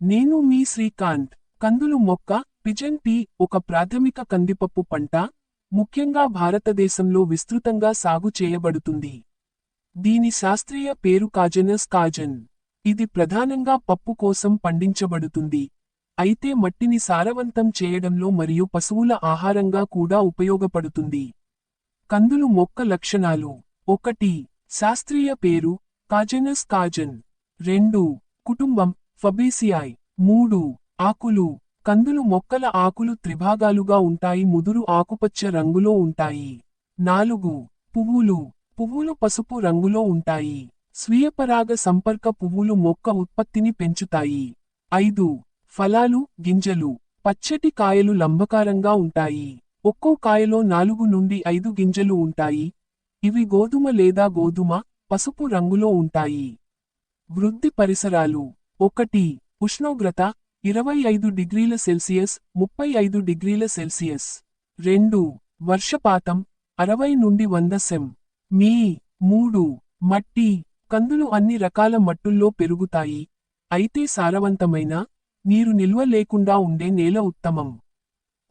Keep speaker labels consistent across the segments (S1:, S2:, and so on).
S1: నేను మీ శ్రీకాంత్. కందులు మొక్క పిజన్ టీ ఒక ప్రాథమిక కందిపప్పు పంట ముఖ్యంగా భారతదేశంలో విస్తృతంగా సాగు చేయబడుతుంది. దీని శాస్త్రీయ పేరు కాజనస్ కాజన్ ఇది ప్రధానంగా పప్పు కోసం పండించబడుతుంది. అయితే మట్టిని సారవంతం చేయడంలో మరియు పశువుల ఆహారంగా కూడా ఉపయోగపడుతుంది. కందులు మొక్క లక్షణాలు. ఒకటి శాస్త్రీయ పేరు కాజనస్ కాజన్ రెండు కుటుంబం. ఫబేసియాయ్. మూడు ఆకులు. కందులు మొక్కల ఆకులు త్రిభాగాలుగా ఉంటాయి ముదురు ఆకుపచ్చ రంగులో ఉంటాయి. నాలుగు పువ్వులు. పువ్వులు పసుపు రంగులో ఉంటాయి. స్వీయపరాగ సంపర్క పువ్వులు మొక్క ఉత్పత్తిని పెంచుతాయి. ఐదు ఫలాలు గింజలు. పచ్చటి కాయలు లంబకారంగా ఉంటాయి. ఒక్కో కాయలో నాలుగు నుండి ఐదు గింజలు ఉంటాయి. ఇవి గోధుమ లేదా గోధుమ పసుపు రంగులో ఉంటాయి. వృద్ధి పరిసరాలు. ఒకటి ఉష్ణోగ్రత ఇరవై ఐదు డిగ్రీల సెల్సియస్ ముప్పై ఐదు డిగ్రీల సెల్సియస్. రెండు వర్షపాతం అరవై నుండి వంద సెం. మీ మూడు మట్టి కందులు అన్ని రకాల మట్టుల్లో పెరుగుతాయి. అయితే సారవంతమైన నీరు నిల్వ లేకుండా ఉండే నేల ఉత్తమం.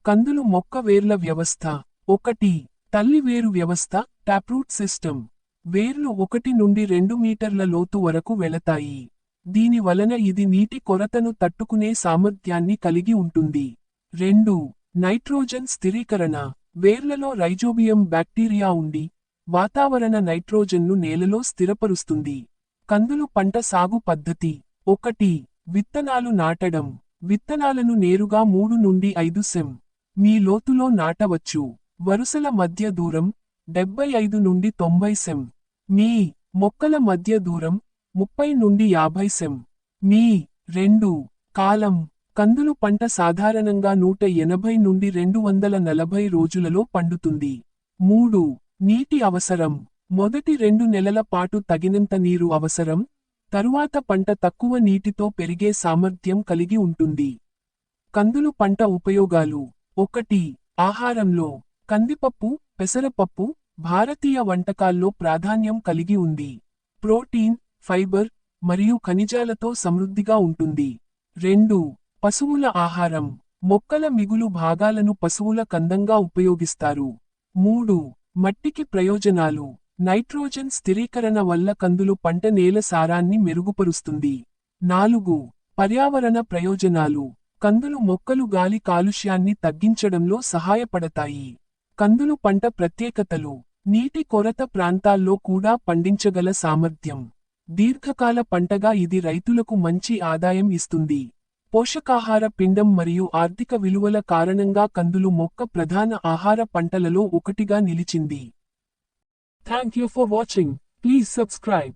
S1: కందులు మొక్క వేర్ల వ్యవస్థ. ఒకటి తల్లి వేరు వ్యవస్థ ట్యాప్రూట్ సిస్టమ్. వేర్లు ఒకటి నుండి రెండు మీటర్ల లోతు వరకు వెళతాయి. దీని వలన ఇది నీటి కొరతను తట్టుకునే సామర్థ్యాన్ని కలిగి ఉంటుంది. రెండు. నైట్రోజన్ స్థిరీకరణ. వేర్లలో రైజోబియం బ్యాక్టీరియా ఉండి వాతావరణ నైట్రోజన్ను నేలలో స్థిరపరుస్తుంది. కందులు పంట సాగు పద్ధతి. ఒకటి. విత్తనాలు నాటడం. విత్తనాలను నేరుగా మూడు నుండి ఐదు సెం. మీ లోతులో నాటవచ్చు. వరుసల మధ్య దూరం డెబ్బై ఐదు నుండి తొంభై సెం. మీ మొక్కల మధ్య దూరం ముప్పై నుండి యాభై సెం. మీ రెండు కాలం కందులు పంట సాధారణంగా నూట ఎనభై నుండి రెండు వందల నలభై రోజులలో పండుతుంది. మూడు నీటి అవసరం. మొదటి రెండు నెలల పాటు తగినంత నీరు అవసరం. తరువాత పంట తక్కువ నీటితో పెరిగే సామర్థ్యం కలిగి ఉంటుంది. కందులు పంట ఉపయోగాలు. ఒకటి ఆహారంలో కందిపప్పు పెసరపప్పు భారతీయ వంటకాల్లో ప్రాధాన్యం కలిగి ఉంది. ప్రోటీన్ ఫైబర్ మరియు ఖనిజాలతో సమృద్ధిగా ఉంటుంది. రెండు పశువుల ఆహారం. మొక్కల మిగులు భాగాలను పశువుల కందంగా ఉపయోగిస్తారు. మూడు మట్టికి ప్రయోజనాలు. నైట్రోజన్ స్థిరీకరణ వల్ల కందులు పంట నేల సారాన్ని మెరుగుపరుస్తుంది. నాలుగు పర్యావరణ ప్రయోజనాలు. కందులు మొక్కలు గాలి కాలుష్యాన్ని తగ్గించడంలో సహాయపడతాయి. కందులు పంట ప్రత్యేకతలు. నీటి కొరత ప్రాంతాల్లో కూడా పండించగల సామర్థ్యం. దీర్ఘకాల పంటగా ఇది రైతులకు మంచి ఆదాయం ఇస్తుంది. పోషకాహార పిండం మరియు ఆర్థిక విలువల కారణంగా కందులు మొక్క ప్రధాన ఆహార పంటలలో ఒకటిగా నిలిచింది. Thank you for watching please subscribe